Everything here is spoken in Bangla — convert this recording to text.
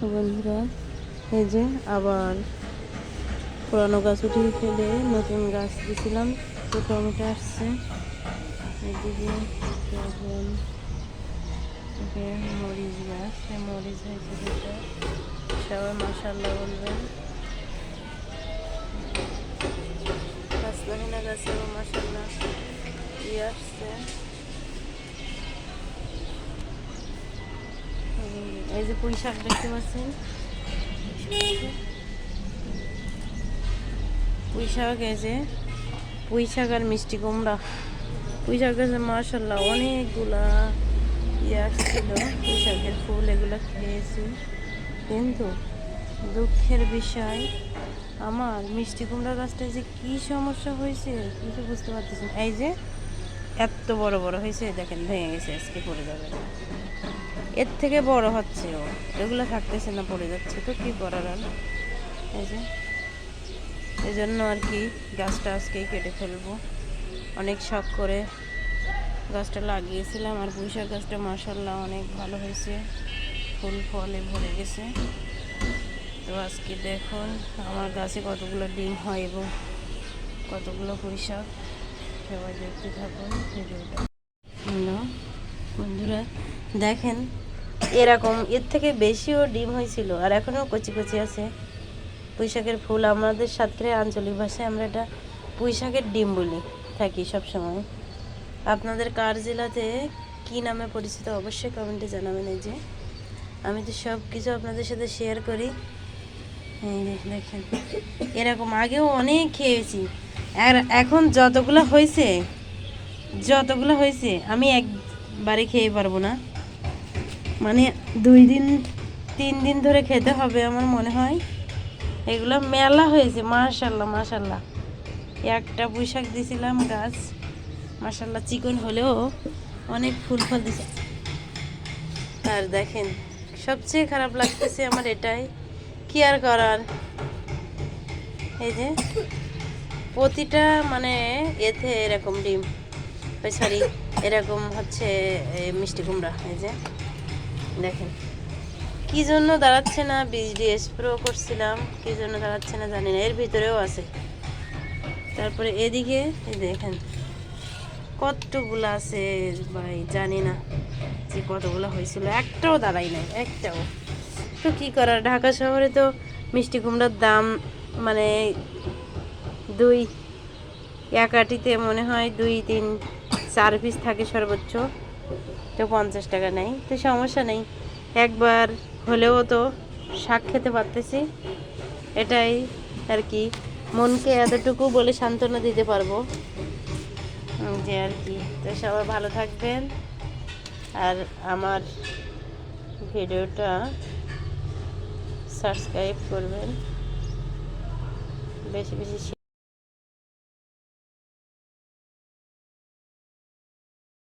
বন্ধুরা, এই যে আবার পুরানো গাছ উঠিয়ে ফেলে নতুন গাছ দিয়েছিলাম, তো টমেটো আসছে। এদিকে মরিচ গাছ, এই মরিচ হয়েছে দুটো। সবাই মাসাল্লাহ বলবেন কাসলাহিনা গাছেও মাসাল্লাহ ই আসছে এই যে পুঁই শাক দেখতে পাচ্ছেন? পুঁই শাক এই যে পুঁই শাক আর মিষ্টি কুমড়া। পুঁই শাক গাছে মার্শাল্লাহ অনেকগুলা ইয়ে আসছিল। পুঁই শাকের ফুল এগুলো খেয়েছি। কিন্তু দুঃখের বিষয়, আমার মিষ্টি কুমড়া গাছটায় যে কি সমস্যা হয়েছে কিছু বুঝতে পারতেছি। এই যে, এত বড় বড় হয়েছে, দেখেন, ভেঙে গেছে, আজকে পড়ে যাবে। এর থেকে বড় হচ্ছে ও। এগুলো থাকতেছে না, পড়ে যাচ্ছে। তো কি করার আর? এই যে এই জন্য আর কি গাছটা আজকেই কেটে ফেলব। অনেক শখ করে গাছটা লাগিয়েছিলাম, আর পুঁইশাক গাছটা মাসাল্লাহ অনেক ভালো হয়েছে। ফুল ফলে ভরে গেছে। তো আজকে দেখুন, আমার গাছে কতগুলো ডিম হয় এবং কতগুলো পুঁইশাক সবাই দেখতে থাকুন, ভিডিওটা। বন্ধুরা, দেখেন এরকম, এর থেকে বেশিও ডিম হয়েছিল, আর এখনও কচি কচি আছে। পুঁইশাকের ফুল আমাদের সাতক্ষীরা আঞ্চলিক ভাষায় আমরা এটা পুঁইশাকের ডিম বলি, থাকি সব সময় আপনাদের কার জেলাতে কী নামে পরিচিত অবশ্যই কমেন্টে জানাবেন এই যে। আমি তো সব কিছু আপনাদের সাথে শেয়ার করি। দেখেন, এরকম আগেও অনেক খেয়েছি। আর এখন যতগুলো হয়েছে যতগুলো হয়েছে, আমি একবারে খেয়ে পারব না। মানে দুই দিন, তিন দিন ধরে খেতে হবে আমার মনে হয়। এগুলো মেলা হয়েছে, মাশাল্লাহ মাশাল্লাহ। একটা পুঁইশাক দিয়েছিলাম গাছ, মাশাল্লাহ চিকন হলেও অনেক ফুল ফল দিছে। আর দেখেন, সবচেয়ে খারাপ লাগতেছে আমার এটাই, কি আর করার? এই যে, প্রতিটা মানে এতে এরকম ডিম সরি এরকম হচ্ছে মিষ্টি কুমড়া, এই যে। দেখেন। কি জন্য দাঁড়াচ্ছে না? বীজ দিয়ে স্প্রে করছিলাম। কি জন্য দাঁড়াচ্ছে না জানি না। এর ভিতরেও আছে। তারপরে এদিকে দেখেন। কতগুলো আছে ভাই, জানি না যে কতগুলো হয়েছিল। একটাও দাঁড়াই নাই, একটাও। তো কি করার? ঢাকা শহরে তো মিষ্টি কুমড়ার দাম মানে দুই এক আটিতে মনে হয় দুই, তিন, চার পিস থাকে সর্বোচ্চ। তো পঞ্চাশ টাকা নেই, তো সমস্যা নেই। একবার হলেও তো শাক খেতে পারতেছি। এটাই আর কি। মনকে এতটুকু বলে সান্ত্বনা দিতে পারব। যে আর কি। তো সবাই ভালো থাকবেন। আর আমার ভিডিওটা সাবস্ক্রাইব করবেন। বেশি বেশি